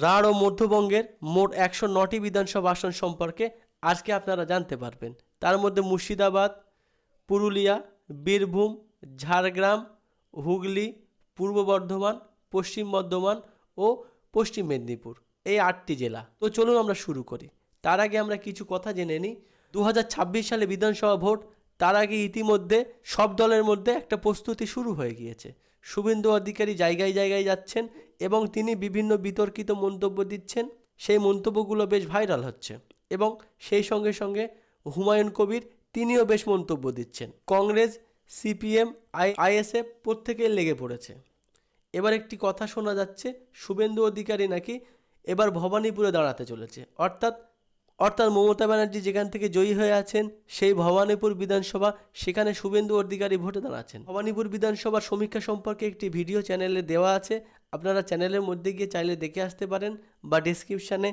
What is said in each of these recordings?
রাঢ় ও মধ্যবঙ্গের মোট একশো নটি বিধানসভা আসন সম্পর্কে আজকে আপনারা জানতে পারবেন। তার মধ্যে মুর্শিদাবাদ, পুরুলিয়া, বীরভূম, ঝাড়গ্রাম, হুগলি, পূর্ব বর্ধমান, পশ্চিম বর্ধমান ও পশ্চিম মেদিনীপুর। এই আটটি জেলা। তো চলুন আমরা শুরু করি। তার আগে আমরা কিছু কথা জেনে নিই। দু হাজার ছাব্বিশ সালে বিধানসভা ভোট, তার আগে ইতিমধ্যে সব দলের মধ্যে একটা প্রস্তুতি শুরু হয়ে গিয়েছে। শুভেন্দু অধিকারী জায়গায় জায়গায় যাচ্ছেন এবং তিনি বিভিন্ন বিতর্কিত মন্তব্য দিচ্ছেন। সেই মন্তব্যগুলো বেশ ভাইরাল হচ্ছে এবং সেই সঙ্গে সঙ্গে হুমায়ুন কবির তিনিও বেশ মন্তব্য দিচ্ছেন। কংগ্রেস, সিপিএম, আই, আইএসএফ প্রত্যেকেই লেগে পড়েছে। এবার একটি কথা শোনা যাচ্ছে, শুভেন্দু অধিকারী নাকি এবার ভবানীপুরে দাঁড়াতে চলেছে। অর্থাৎ অর্থাৎ মমতা ব্যানার্জি যেখান থেকে জয়ী হয়ে আছেন, সেই ভবানীপুর বিধানসভা, সেখানে শুভেন্দু অধিকারী ভোটে দাঁড়াচ্ছেন। ভবানীপুর বিধানসভার সমীক্ষা সম্পর্কে একটি ভিডিও চ্যানেলে দেওয়া আছে। আপনারা চ্যানেলের মধ্যে গিয়ে চাইলে দেখে আসতে পারেন বা ডিসক্রিপশানে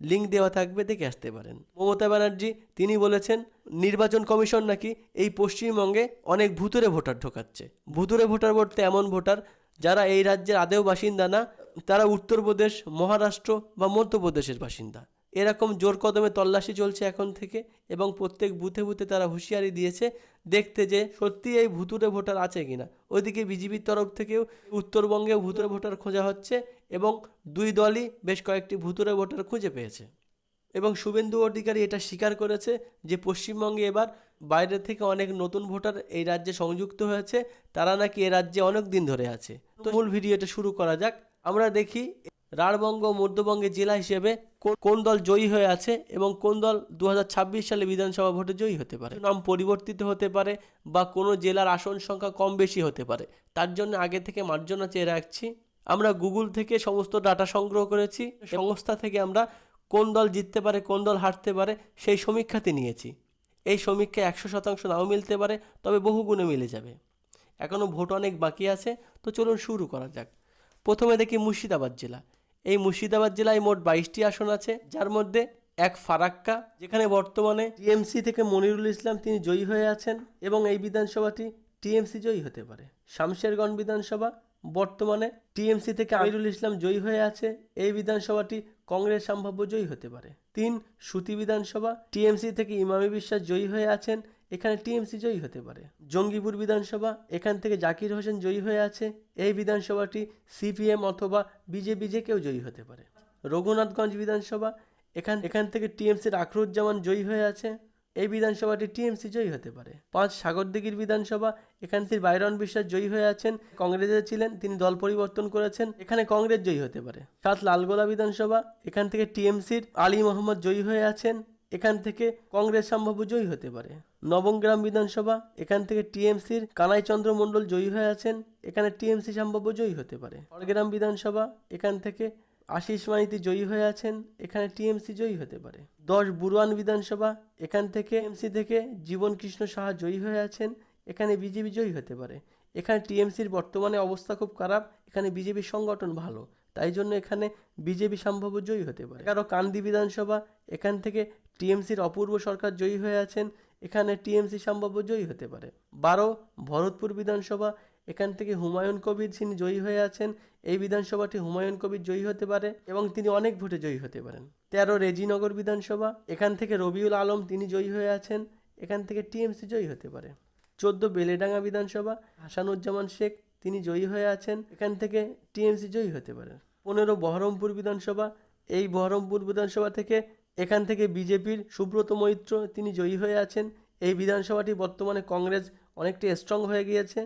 লিঙ্ক দেওয়া থাকবে, দেখে আসতে পারেন। মমতা ব্যানার্জি, তিনি বলেছেন, নির্বাচন কমিশন নাকি এই পশ্চিমবঙ্গে অনেক ভুতুরে ভোটার ঢোকাচ্ছে। ভুতুরে ভোটার বলতে এমন ভোটার যারা এই রাজ্যের আদেও বাসিন্দা না, তারা উত্তরপ্রদেশ, মহারাষ্ট্র বা মধ্যপ্রদেশের বাসিন্দা। এরকম জোর কদমে তল্লাশি চলছে এখন থেকে এবং প্রত্যেক বুথে বুথে তারা হুঁশিয়ারি দিয়েছে দেখতে যে সত্যি এই ভুতুরে ভোটার আছে কিনা। ওইদিকে বিজেপির তরফ থেকেও উত্তরবঙ্গেও ভুতুরে ভোটার খোঁজা হচ্ছে এবং দুই দলই বেশ কয়েকটি ভুতুরে ভোটার খুঁজে পেয়েছে। এবং শুভেন্দু অধিকারী এটা স্বীকার করেছে যে পশ্চিমবঙ্গে এবার বাইরে থেকে অনেক নতুন ভোটার এই রাজ্যে সংযুক্ত হয়েছে, তারা নাকি এ রাজ্যে অনেক দিন ধরে আছে। তো মূল ভিডিওটা শুরু করা যাক। আমরা দেখি রাঢ়বঙ্গ মধ্যবঙ্গে জেলা হিসেবে কোন দল জয়ী হয়ে আছে এবং কোন দল দু হাজার ছাব্বিশ সালে বিধানসভা ভোটে জয়ী হতে পারে? নাম পরিবর্তিত হতে পারে বা কোনো জেলার আসন সংখ্যা কম বেশি হতে পারে? তার জন্য আগে থেকে মার্জনা চেয়ে রাখছি। আমরা গুগল থেকে সমস্ত ডাটা সংগ্রহ করেছি। সংস্থা থেকে আমরা কোন দল জিততে পারে, কোন দল হারতে পারে, সেই সমীক্ষাতে নিয়েছি। এই সমীক্ষা একশো শতাংশ নাও মিলতে পারে, তবে বহু গুণে মিলে যাবে। এখনও ভোট অনেক বাকি আছে, তো চলুন শুরু করা যাক। প্রথমে দেখি মুর্শিদাবাদ জেলা। এই মুর্শিদাবাদ জেলায় মোট বাইশটি আসন আছে, যার মধ্যে এক ফারাক্কা, যেখানে বর্তমানে টিএমসি থেকে মনিরুল ইসলাম তিনি জয়ী হয়ে আছেন এবং এই বিধানসভাটি টিএমসি জয়ী হতে পারে। শামশেরগঞ্জ বিধানসভা, বর্তমানে টিএমসি থেকে আমিরুল ইসলাম জয়ী হয়ে আছে, এই বিধানসভাটি কংগ্রেস সম্ভাব্য জয়ী হতে পারে। তিন সুতি বিধানসভা, টিএমসি থেকে ইমামি বিশ্বাস জয়ী হয়ে আছেন এখানে টিএমসি জয়ী হতে পারে। জঙ্গিপুর বিধানসভা, এখান থেকে জাকির হোসেন জয়ী হয়ে আছে। এই বিধানসভাটি সিপিএম অথবা বিজেপি যে কেউ জয়ী হতে পারে। রঘুনাথগঞ্জ বিধানসভা, এখান এখান থেকে টিএমসির আখরুজ্জামান জয়ী হয়ে আছে। এই বিধানসভাটি টিএমসি জয়ী হতে পারে। পাঁচ সাগরদিঘির বিধানসভা, এখান থেকে বাইরন বিশ্বাস জয়ী হয়ে আছেন। কংগ্রেসে ছিলেন, তিনি দল পরিবর্তন করেছেন। এখানে কংগ্রেস জয়ী হতে পারে। সাত লালগোলা বিধানসভা, এখান থেকে টিএমসির আলী মোহাম্মদ জয়ী হয়ে আছেন। এখান থেকে কংগ্রেস সম্ভাব্য জয়ী হতে পারে। নবমগ্রাম বিধানসভা, এখান থেকে টিএমসির কানাইচন্দ্র মণ্ডল জয়ী হয়ে আছেন, এখানে টিএমসি সম্ভাব্য জয়ী হতে পারে। খড়গ্রাম বিধানসভা, এখান থেকে আশিস মাইতি জয়ী হয়ে আছেন, এখানে টিএমসি জয়ী হতে পারে। দশ বুরুয়ান বিধানসভা, এখান থেকে এমসি থেকে জীবন কৃষ্ণ সাহা জয়ী হয়ে আছেন, এখানে বিজেপি জয়ী হতে পারে। এখানে টিএমসির বর্তমানে অবস্থা খুব খারাপ, এখানে বিজেপির সংগঠন ভালো। তাই জন্য এখানে বিজেপি সম্ভাব্য জয়ী হতে পারে। এগারো কান্দি বিধানসভা, এখান থেকে টিএমসির অপূর্ব সরকার জয়ী হয়ে আছেন, এখানে টিএমসি সম্ভাব্য জয়ী হতে পারে। বারো ভরতপুর বিধানসভা, এখান থেকে হুমায়ুন কবির তিনি জয়ী হয়ে আছেন, এই বিধানসভাটি হুমায়ুন কবির জয়ী হতে পারে এবং তিনি অনেক ভোটে জয়ী হতে পারেন। তেরো রেজিনগর বিধানসভা, এখান থেকে রবিউল আলম তিনি জয়ী হয়ে আছেন, এখান থেকে টিএমসি জয়ী হতে পারে। চোদ্দ বেলেডাঙ্গা বিধানসভা, হাসানুজ্জামান শেখ তিনি জয়ী হয়ে আছেন, এখান থেকে টিএমসি জয়ী হতে পারে পনেরো বহরমপুর বিধানসভা, এই বহরমপুর বিধানসভা থেকে এখান থেকে বিজেপির সুব্রত মৈত্র তিনি জয়ী হয়ে আছেন। এই বিধানসভাটি বর্তমানে কংগ্রেস অনেকটি স্ট্রং হয়ে গিয়েছে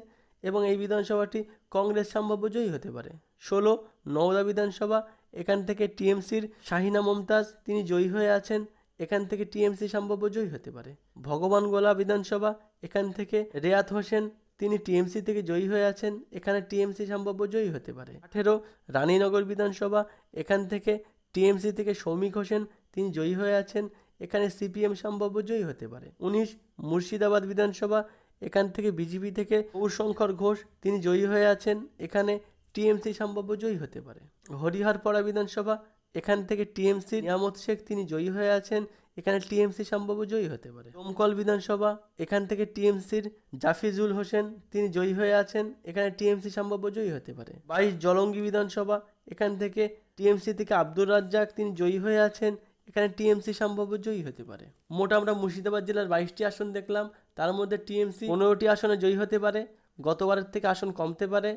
এবং এই বিধানসভাটি কংগ্রেস সম্ভাব্য জয়ী হতে পারে। ষোলো নওদা বিধানসভা, এখান থেকে টিএমসির শাহিনা মমতাজ তিনি জয়ী হয়ে আছেন, এখান থেকে টিএমসি সম্ভাব্য জয়ী হতে পারে। ভগবান গোলা বিধানসভা, এখান থেকে রেয়াত হোসেন তিনি টিএমসি থেকে জয়ী হয়ে আছেন। এখানে টিএমসি সম্ভাব্য জয়ী হতে পারে। আঠেরো, রানীনগর বিধানসভা। এখান থেকে টিএমসি থেকে সৌমিক হোসেন তিনি জয়ী হয়ে আছেন। এখানে সিপিএম সম্ভাব্য জয়ী হতে পারে। উনিশ, মুর্শিদাবাদ বিধানসভা। এখান থেকে বিজেপি থেকে গৌরশঙ্কর ঘোষ তিনি জয়ী হয়ে আছেন। এখানে টিএমসি সম্ভাব্য জয়ী হতে পারে। হরিহরপাড়া বিধানসভা। এখান থেকে টিএমসি নিয়ামত শেখ তিনি জয়ী হয়ে আছেন। এখানে টিএমসি সম্ভাব্য জয়ী হতে পারে। দমকল বিধানসভা, এখান থেকে টিএমসির জাফিজুল হোসেন, তিনি জয়ী হয়ে আছেন, এখানে টিএমসি সম্ভাব্য জয়ী হতে পারে। বাইশ জলঙ্গি বিধানসভা, এখান থেকে টিএমসি থেকে আব্দুর রাজ্জাক, তিনি জয়ী হয়ে আছেন, এখানে টিএমসি সম্ভাব্য জয়ী হতে পারে। মোট আমরা মুর্শিদাবাদ জেলার বাইশটি আসন দেখলাম, তার মধ্যে টিএমসি পনেরোটি আসনে জয়ী হতে পারে, গতবারের থেকে আসন কমতে পারে,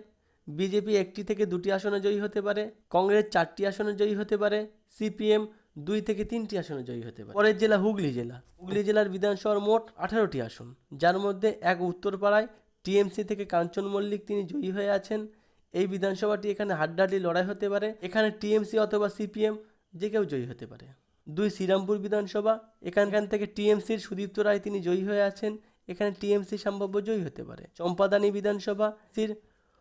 বিজেপি একটি থেকে দুটি আসনে জয়ী হতে পারে, কংগ্রেস চারটি আসনে জয়ী হতে পারে, সিপিএম দুই থেকে তিনটি আসনে জয়ী হতে পারে। পরের জেলা হুগলি জেলা। হুগলি জেলার বিধানসভার মোট আঠারোটি আসন, যার মধ্যে এক উত্তরপাড়ায় টিএমসি থেকে কাঞ্চন মল্লিক তিনি জয়ী হয়ে আছেন। এই বিধানসভাটি এখানে হাড্ডাহাড্ডি লড়াই হতে পারে। এখানে টিএমসি অথবা সিপিএম যে কেউ জয়ী হতে পারে। দুই শ্রীরামপুর বিধানসভা, এখানখান থেকে টিএমসির সুদীপ্ত রায় তিনি জয়ী হয়ে আছেন। এখানে টিএমসি সম্ভাব্য জয়ী হতে পারে। চম্পাদানি বিধানসভা সির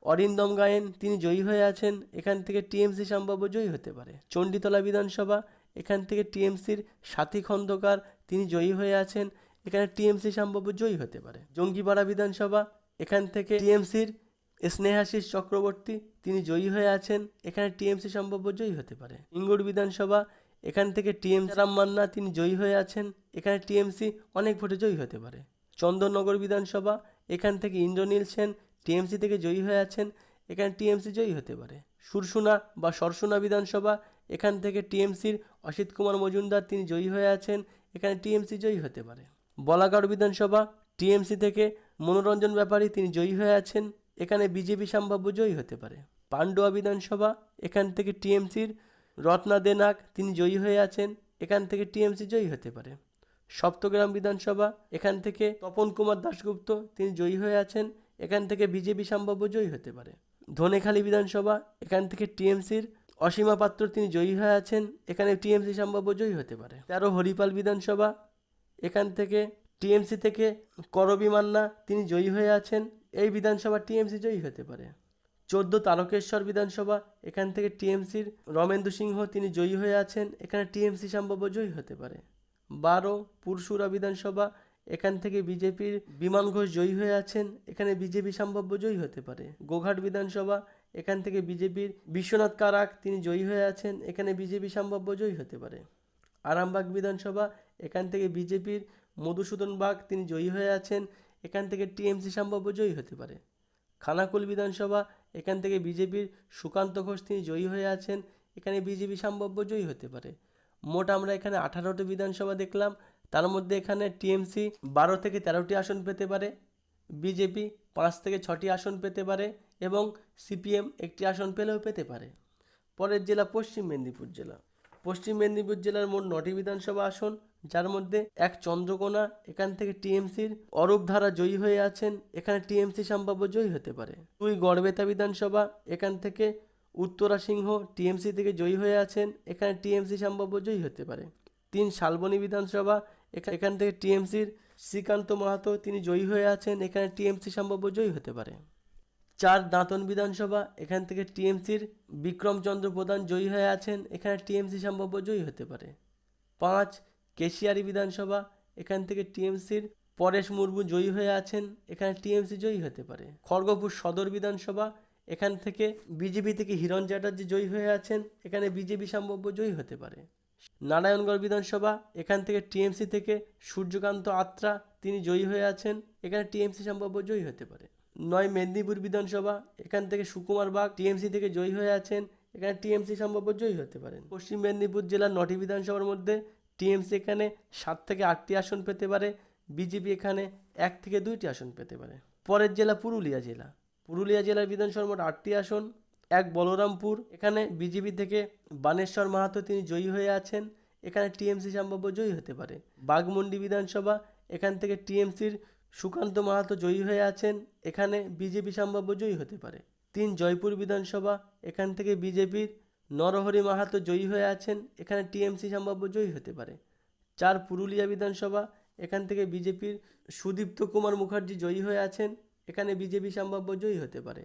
অরিন্দম গায়েন তিনি জয়ী হয়ে আছেন। এখান থেকে টিএমসি সম্ভাব্য জয়ী হতে পারে। চণ্ডীতলা বিধানসভা এখান থেকে টিএমসির সাথী খন্দকার তিনি জয়ী হয়ে আছেন। এখানে টিএমসি সম্ভাব্য জয়ী হতে পারে। জঙ্গিপাড়া বিধানসভা, এখান থেকে টিএমসির স্নেহাশিস চক্রবর্তী তিনি জয়ী হয়ে আছেন। এখানে টিএমসি সম্ভাব্য জয়ী হতে পারে। ইঙ্গুর বিধানসভা, এখান থেকে টিএমসি রাম মান্না তিনি জয়ী হয়ে আছেন। এখানে টিএমসি অনেক ভোটে জয়ী হতে পারে। চন্দননগর বিধানসভা, এখান থেকে ইন্দ্রনীল সেন টিএমসি থেকে জয়ী হয়ে আছেন। এখানে টিএমসি জয়ী হতে পারে। সুরসুনা বা সরসুনা বিধানসভা এখান থেকে টিএমসির অসিত কুমার মজুমদার তিনি জয়ী হয়ে আছেন। এখানে টিএমসি জয়ী হতে পারে। বলাগড় বিধানসভা টিএমসি থেকে মনোরঞ্জন ব্যাপারী তিনি জয়ী হয়ে আছেন। এখানে বিজেপি সম্ভাব্য জয়ী হতে পারে। পান্ডুয়া বিধানসভা, এখান থেকে টিএমসির রত্না দেনাক তিনি জয়ী হয়ে আছেন। এখান থেকে টিএমসি জয়ী হতে পারে। সপ্তগ্রাম বিধানসভা, এখান থেকে তপন কুমার দাশগুপ্ত তিনি জয়ী হয়ে আছেন। এখান থেকে বিজেপি সম্ভাব্য জয়ী হতে পারে। ধনেখালী বিধানসভা, এখান থেকে টিএমসির অসীমা পাত্র তিনি জয়ী হয়ে আছেন, এখানে টিএমসি সম্ভাব্য জয়ী হতে পারে। তেরো হরিপাল বিধানসভা, এখান থেকে টিএমসি থেকে করবি মান্না তিনি জয়ী হয়ে আছেন, এই বিধানসভা টিএমসি জয়ী হতে পারে। চোদ্দ তারকেশ্বর বিধানসভা, এখান থেকে টিএমসির রমেন্দ্র সিংহ তিনি জয়ী হয়ে আছেন, এখানে টিএমসি সম্ভাব্য জয়ী হতে পারে। বারো পুরসুরা বিধানসভা, এখান থেকে বিজেপির বিমান ঘোষ জয়ী হয়ে আছেন, এখানে বিজেপি সম্ভাব্য জয়ী হতে পারে। গোঘাট বিধানসভা এখান থেকে বিজেপির বিশ্বনাথ কারাক তিনি জয়ী হয়ে আছেন। এখানে বিজেপি সম্ভাব্য জয়ী হতে পারে। আরামবাগ বিধানসভা, এখান থেকে বিজেপির মধুসূদন বাগ তিনি জয়ী হয়ে আছেন। এখান থেকে টিএমসি সম্ভাব্য জয়ী হতে পারে। খানাকুল বিধানসভা, এখান থেকে বিজেপির সুকান্ত ঘোষ তিনি জয়ী হয়ে আছেন। এখানে বিজেপি সম্ভাব্য জয়ী হতে পারে। মোট আমরা এখানে আঠারোটি বিধানসভা দেখলাম। তার মধ্যে এখানে টিএমসি বারো থেকে তেরোটি আসন পেতে পারে। বিজেপি পাঁচ থেকে ছটি আসন পেতে পারে। এবং সিপিএম একটি আসন পেলেও পেতে পারে। পরের জেলা পশ্চিম মেদিনীপুর জেলা। পশ্চিম মেদিনীপুর জেলার মোট নটি বিধানসভা আসন, যার মধ্যে এক চন্দ্রকোনা, এখান থেকে টিএমসির অরূপ ধারা জয়ী হয়ে আছেন, এখানে টিএমসি সম্ভাব্য জয়ী হতে পারে। দুই গড়বেতা বিধানসভা, এখান থেকে উত্তরা সিংহ টিএমসি থেকে জয়ী হয়ে আছেন, এখানে টিএমসি সম্ভাব্য জয়ী হতে পারে। তিন শালবনী বিধানসভা, এখা- এখান থেকে টিএমসির শ্রীকান্ত মাহাতো তিনি জয়ী হয়ে আছেন, এখানে টিএমসি সম্ভাব্য জয়ী হতে পারে। চার দাঁতন বিধানসভা, এখান থেকে টিএমসির বিক্রমচন্দ্র প্রধান জয়ী হয়ে আছেন, এখানে টিএমসি সম্ভাব্য জয়ী হতে পারে। পাঁচ, কেশিয়ারি বিধানসভা, এখান থেকে টিএমসির পরেশ মুর্মু জয়ী হয়ে আছেন, এখানে টিএমসি জয়ী হতে পারে। খড়গপুর সদর বিধানসভা, এখান থেকে বিজেপি থেকে হিরণ চ্যাটার্জি জয়ী হয়ে আছেন, এখানে বিজেপি সম্ভাব্য জয়ী হতে পারে। নারায়ণগড় বিধানসভা, এখান থেকে টিএমসি থেকে সূর্যকান্ত আত্রা, তিনি জয়ী হয়ে আছেন, এখানে টিএমসি সম্ভাব্য জয়ী হতে পারে। নয় মেদিনীপুর বিধানসভা, এখান থেকে সুকুমার বাগ, টিএমসি থেকে জয়ী হয়ে আছেন। এখানে টিএমসি সম্ভাব্য জয়ী হতে পারেন। পশ্চিম মেদিনীপুর জেলার নটি বিধানসভার মধ্যে টিএমসি এখানে সাত থেকে আটটি আসন পেতে পারে, বিজেপি এখানে এক থেকে দুইটি আসন পেতে পারে। পরের জেলা পুরুলিয়া জেলা। পুরুলিয়া জেলার বিধানসভার মোট আটটি আসন, এক বলরামপুর। এখানে বিজেপি থেকে বানেশ্বর মাহাতো তিনি জয়ী হয়ে আছেন। এখানে টিএমসি সম্ভাব্য জয়ী হতে পারে। বাঘমুন্ডি বিধানসভা, এখান থেকে টিএমসির সুকান্ত মাহাতো জয়ী হয়ে আছেন, এখানে বিজেপি সম্ভাব্য জয়ী হতে পারে। তিন জয়পুর বিধানসভা, এখান থেকে বিজেপির নরহরি মাহাতো জয়ী হয়ে আছেন, এখানে টিএমসি সম্ভাব্য জয়ী হতে পারে। চার পুরুলিয়া বিধানসভা, এখান থেকে বিজেপির সুদীপ্ত কুমার মুখার্জি জয়ী হয়ে আছেন, এখানে বিজেপি সম্ভাব্য জয়ী হতে পারে।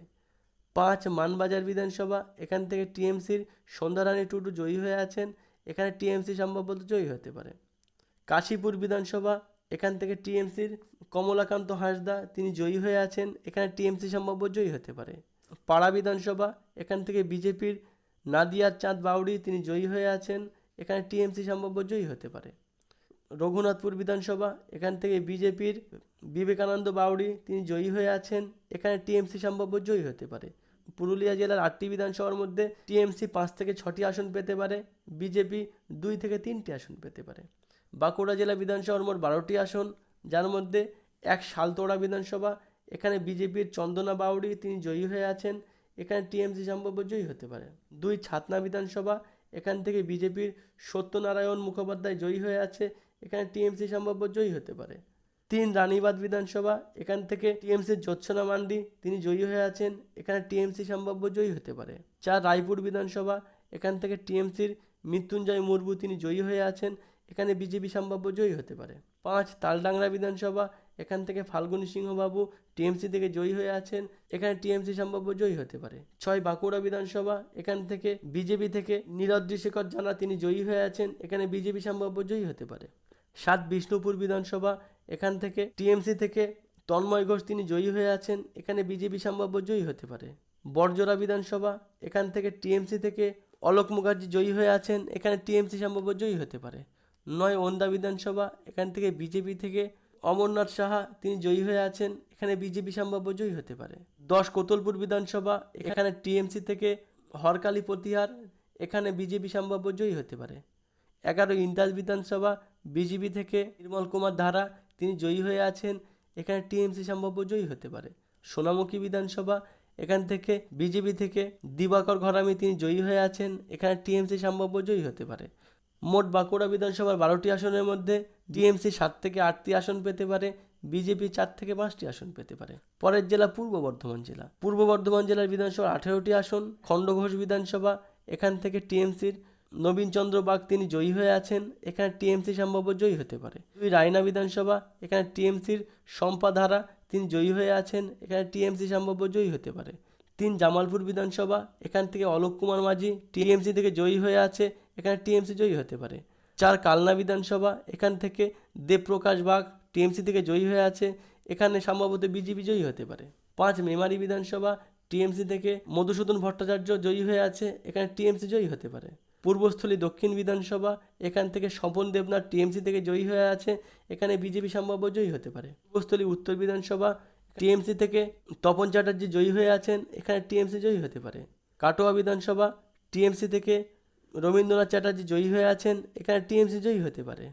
পাঁচ মানবাজার বিধানসভা, এখান থেকে টিএমসির সন্ধ্যারানী টুডু জয়ী হয়ে আছেন, এখানে টিএমসি সম্ভবত জয়ী হতে পারে। কাশীপুর বিধানসভা এখান থেকে টিএমসির কমলাকান্ত হাসদা, তিনি জয়ী হয়ে আছেন। এখানে টিএমসি সম্ভাব্য জয়ী হতে পারে। পাড়া বিধানসভা, এখান থেকে বিজেপির নাদিয়ার চাঁদ বাউড়ি, তিনি জয়ী হয়ে আছেন। এখানে টিএমসি সম্ভাব্য জয়ী হতে পারে। রঘুনাথপুর বিধানসভা, এখান থেকে বিজেপির বিবেকানন্দ বাউড়ি, তিনি জয়ী হয়ে আছেন। এখানে টিএমসি সম্ভাব্য জয়ী হতে পারে। পুরুলিয়া জেলার আটটি বিধানসভার মধ্যে টিএমসি পাঁচ থেকে ছটি আসন পেতে পারে। বিজেপি দুই থেকে তিনটি আসন পেতে পারে। বাঁকুড়া জেলা বিধানসভার মোট বারোটি আসন। যার মধ্যে এক শালতোড়া বিধানসভা, এখানে বিজেপির চন্দনা বাউড়ি তিনি জয়ী হয়ে আছেন। এখানে টিএমসি সম্ভাব্য জয়ী হতে পারে। দুই ছাতনা বিধানসভা, এখান থেকে বিজেপির সত্যনারায়ণ মুখোপাধ্যায় জয়ী হয়ে আছে। এখানে টিএমসি সম্ভাব্য জয়ী হতে পারে। তিন রানীবাদ বিধানসভা, এখান থেকে টিএমসির জোৎসনা মান্ডি তিনি জয়ী হয়ে আছেন। এখানে টিএমসি সম্ভাব্য জয়ী হতে পারে। চার রায়পুর বিধানসভা, এখান থেকে টিএমসির মৃত্যুঞ্জয় মুর্মু তিনি জয়ী হয়ে আছেন। এখানে বিজেপি সম্ভাব্য জয়ী হতে পারে। পাঁচ, তালডাংরা বিধানসভা, এখান থেকে ফাল্গুনী সিংহবাবু টিএমসি থেকে জয়ী হয়ে আছেন, এখানে টিএমসি সম্ভাব্য জয়ী হতে পারে। ছয়, বাঁকুড়া বিধানসভা, এখান থেকে বিজেপি থেকে নীরদ্রি শেখর জানা তিনি জয়ী হয়ে আছেন, এখানে বিজেপি সম্ভাব্য জয়ী হতে পারে। সাত, বিষ্ণুপুর বিধানসভা, এখান থেকে টিএমসি থেকে তন্ময় ঘোষ তিনি জয়ী হয়ে আছেন, এখানে বিজেপি সম্ভাব্য জয়ী হতে পারে। বড়জোড়া বিধানসভা, এখান থেকে টিএমসি থেকে অলোক মুখার্জি জয়ী হয়ে আছেন, এখানে টিএমসি সম্ভাব্য জয়ী হতে পারে। নয় ওন্দা বিধানসভা, এখান থেকে বিজেপি থেকে অমরনাথ সাহা, তিনি জয়ী হয়ে আছেন। এখানে বিজেপি সম্ভাব্য জয়ী হতে পারে। দশ কোতলপুর বিধানসভা, এখানে টিএমসি থেকে হরকালী প্রতিহার, এখানে বিজেপি সম্ভাব্য জয়ী হতে পারে। এগারো ইন্দাস বিধানসভা, বিজেপি থেকে নির্মল কুমার ধারা, তিনি জয়ী হয়ে আছেন। এখানে টিএমসি সম্ভাব্য জয়ী হতে পারে। সোনামুখী বিধানসভা, এখান থেকে বিজেপি থেকে দিবাকর ঘরামি, তিনি জয়ী হয়ে আছেন। এখানে টিএমসি সম্ভাব্য জয়ী হতে পারে। মোট বাঁকুড়া বিধানসভার বারোটি আসনের মধ্যে ডিএমসি সাত থেকে আটটি আসন পেতে পারে, বিজেপি চার থেকে পাঁচটি আসন পেতে পারে। পরের জেলা পূর্ব বর্ধমান জেলা। পূর্ব বর্ধমান জেলার বিধানসভার আঠেরোটি আসন খণ্ডঘোষ বিধানসভা, এখান থেকে টিএমসির নবীন চন্দ্র বাগ তিনি জয়ী হয়ে আছেন, এখানে টিএমসি সম্ভাব্য জয়ী হতে পারে। দুই রায়না বিধানসভা, এখানে টিএমসির সম্পাধারা তিনি জয়ী হয়ে আছেন, এখানে টিএমসি সম্ভাব্য জয়ী হতে পারে। তিন জামালপুর বিধানসভা, এখান থেকে অলোক কুমার মাঝি টিএমসি থেকে জয়ী হয়ে আছে এখানে টিএমসি জয়ী হতে পারে। চার কালনা বিধানসভা, এখান থেকে দেবপ্রকাশ বাগ টিএমসি থেকে জয়ী হয়ে আছে, এখানে সম্ভবত বিজেপি জয়ী হতে পারে। পাঁচ মেমারি বিধানসভা, টিএমসি থেকে মধুসূদন ভট্টাচার্য জয়ী হয়ে আছে, এখানে টিএমসি জয়ী হতে পারে। পূর্বস্থলী দক্ষিণ বিধানসভা, এখান থেকে স্বপন দেবনাথ টিএমসি থেকে জয়ী হয়ে আছে, এখানে বিজেপি সম্ভাব্য জয়ী হতে পারে। পূর্বস্থলী উত্তর বিধানসভা, টিএমসি থেকে তপন চ্যাটার্জি জয়ী হয়ে আছেন, এখানে টিএমসি জয়ী হতে পারে। কাটোয়া বিধানসভা, টিএমসি থেকে রবীন্দ্রনাথ চ্যাটার্জি জয়ী হয়ে আছেন, এখানে টিএমসি জয়ী হতে পারে।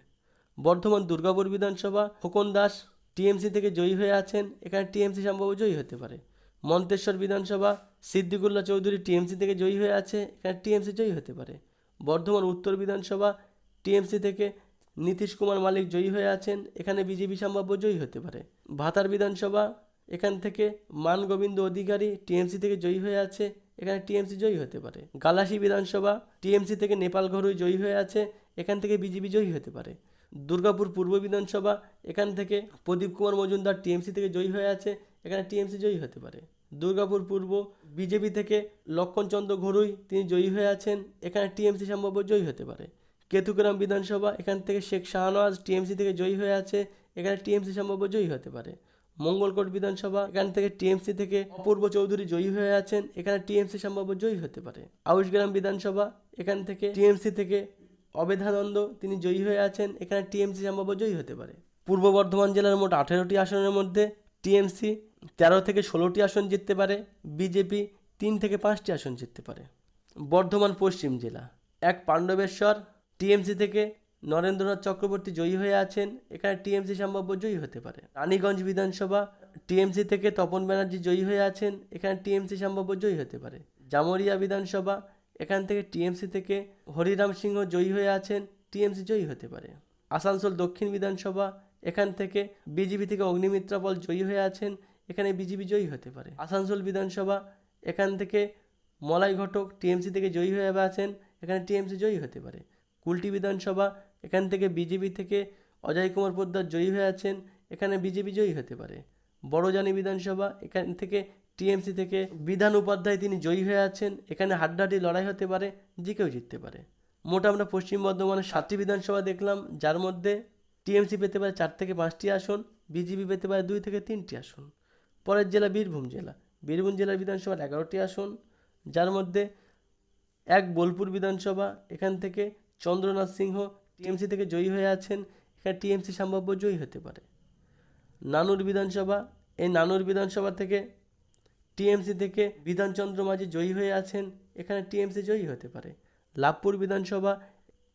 বর্ধমান দুর্গাপুর বিধানসভা, খোকন দাস টিএমসি থেকে জয়ী হয়ে আছেন, এখানে টিএমসি সম্ভব জয়ী হতে পারে। মন্তেশ্বর বিধানসভা, সিদ্দিকুল্লা চৌধুরী টিএমসি থেকে জয়ী হয়ে আছে, এখানে টিএমসি জয়ী হতে পারে। বর্ধমান উত্তর বিধানসভা, টিএমসি থেকে নীতিশ কুমার মালিক জয়ী হয়ে আছেন, এখানে বিজেপি সম্ভাব্য জয়ী হতে পারে। ভাতার বিধানসভা, এখান থেকে মান গোবিন্দ অধিকারী টিএমসি থেকে জয়ী হয়ে আছে এখানে টিএমসি জয়ী হতে পারে। গালাসি বিধানসভা, টিএমসি থেকে নেপাল ঘরুই জয়ী হয়ে আছে, এখান থেকে বিজেপি জয়ী হতে পারে। দুর্গাপুর পূর্ব বিধানসভা, এখান থেকে প্রদীপ কুমার মজুমদার টিএমসি থেকে জয়ী হয়ে আছে, এখানে টিএমসি জয়ী হতে পারে। দুর্গাপুর পূর্ব, বিজেপি থেকে লক্ষণচন্দ্র ঘরুই, তিনি জয়ী হয়ে আছেন, এখানে টিএমসি সম্ভাব্য জয়ী হতে পারে। কেতুগ্রাম বিধানসভা, এখান থেকে শেখ শাহনওয়াজ টিএমসি থেকে জয়ী হয়ে আছে, এখানে টিএমসি সম্ভাব্য জয়ী হতে পারে। মঙ্গলকোট বিধানসভা, এখান থেকে টিএমসি থেকে অপূর্ব চৌধুরী জয়ী হয়ে আছেন। এখানে টিএমসি সম্ভাব্য জয়ী হতে পারে। আউশগ্রাম বিধানসভা, এখান থেকে টিএমসি থেকে অবেধানন্দ তিনি জয়ী হয়ে আছেন। এখানে টিএমসি সম্ভাব্য জয়ী হতে পারে। পূর্ব বর্ধমান জেলার মোট আঠেরোটি আসনের মধ্যে টিএমসি তেরো থেকে ষোলোটি আসন জিততে পারে। বিজেপি তিন থেকে পাঁচটি আসন জিততে পারে। বর্ধমান পশ্চিম জেলা, এক পাণ্ডবেশ্বর, টিএমসি থেকে নরেন্দ্রনাথ চক্রবর্তী জয়ী হয়ে আছেন। এখানে টিএমসি সম্ভাব্য জয়ী হতে পারে। রানীগঞ্জ বিধানসভা টিএমসি থেকে তপন ব্যানার্জি জয়ী হয়ে আছেন। এখানে টিএমসি সম্ভাব্য জয়ী হতে পারে। জামুরিয়া বিধানসভা, এখান থেকে টিএমসি থেকে হরিরাম সিংহ জয়ী হয়ে আছেন। টিএমসি জয়ী হতে পারে। আসানসোল দক্ষিণ বিধানসভা, এখান থেকে বিজেপি থেকে অগ্নিমিত্রা পল জয়ী হয়ে আছেন। এখানে বিজেপি জয়ী হতে পারে। আসানসোল বিধানসভা, এখান থেকে মলাই ঘটক টিএমসি থেকে জয়ী হয়ে আছেন। এখানে টিএমসি জয়ী হতে পারে। কুলটি বিধানসভা এখান থেকে বিজেপি থেকে অজয় কুমার পোদ্দার জয়ী হয়ে আছেন, এখানে বিজেপি জয়ী হতে পারে। বড়জানি বিধানসভা, এখান থেকে টিএমসি থেকে বিধান উপাধ্যায় তিনি জয়ী হয়ে আছেন, এখানে হাড্ডাহাড্ডি লড়াই হতে পারে, যে কেউ জিততে পারে। মোট আমরা পশ্চিম বর্ধমানের সাতটি বিধানসভা দেখলাম, যার মধ্যে টিএমসি পেতে পারে চার থেকে পাঁচটি আসন, বিজেপি পেতে পারে দুই থেকে তিনটি আসন। পরের জেলা বীরভূম জেলা। বীরভূম জেলার বিধানসভার এগারোটি আসন, যার মধ্যে এক বোলপুর বিধানসভা, এখান থেকে চন্দ্রনাথ সিংহ টিএমসি থেকে জয়ী হয়ে আছেন, এখানে টিএমসি সম্ভাব্য জয়ী হতে পারে। নানুর বিধানসভা, এই নানুর বিধানসভা থেকে টিএমসি থেকে বিধানচন্দ্র মাঝি জয়ী হয়ে আছেন, এখানে টিএমসি জয়ী হতে পারে। লাভপুর বিধানসভা,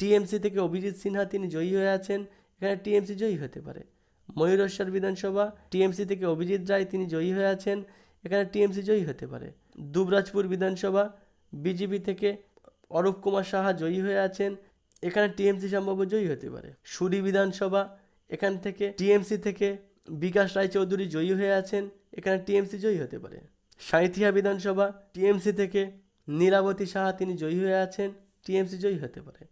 টিএমসি থেকে অভিজিৎ সিনহা তিনি জয়ী হয়ে আছেন, এখানে টিএমসি জয়ী হতে পারে। ময়ূরেশ্বর বিধানসভা, টিএমসি থেকে অভিজিৎ রায় তিনি জয়ী হয়ে আছেন, এখানে টিএমসি জয়ী হতে পারে। দুবরাজপুর বিধানসভা, বিজেপি থেকে অরূপ কুমার সাহা জয়ী হয়ে আছেন এখানে টিএমসি সম্ভাব্য জয়ী হতে পারে। সুরি বিধানসভা, এখান থেকে টিএমসি থেকে বিকাশ রায়চৌধুরী জয়ী হয়ে আছেন, এখানে টিএমসি জয়ী হতে পারে। সাঁইথিয়া বিধানসভা, টিএমসি থেকে নীলাবতী সাহা তিনি জয়ী হয়ে আছেন, টিএমসি জয়ী হতে পারে।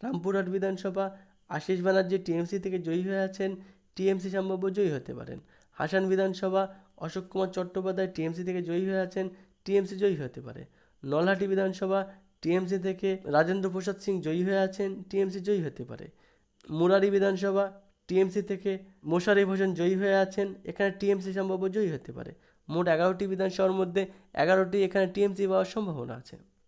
রামপুরহাট বিধানসভা, আশিস ব্যানার্জি টিএমসি থেকে জয়ী হয়ে আছেন, টিএমসি সম্ভাব্য জয়ী হতে পারেন। হাসান বিধানসভা, অশোক কুমার চট্টোপাধ্যায় টিএমসি থেকে জয়ী হয়ে আছেন, টিএমসি জয়ী হতে পারে। নলহাটি বিধানসভা টিএমসি থেকে রাজেন্দ্র প্রসাদ সিং জয়ী হয়ে আছেন, টিএমসি জয়ী হতে পারে। মুরারি বিধানসভা, টিএমসি থেকে মোশারিফ হোসেন জয়ী হয়ে আছেন, এখানে টিএমসি সম্ভাব্য জয়ী হতে পারে। মোট এগারোটি বিধানসভার মধ্যে এগারোটি এখানে টিএমসি পাওয়ার সম্ভাবনা আছে।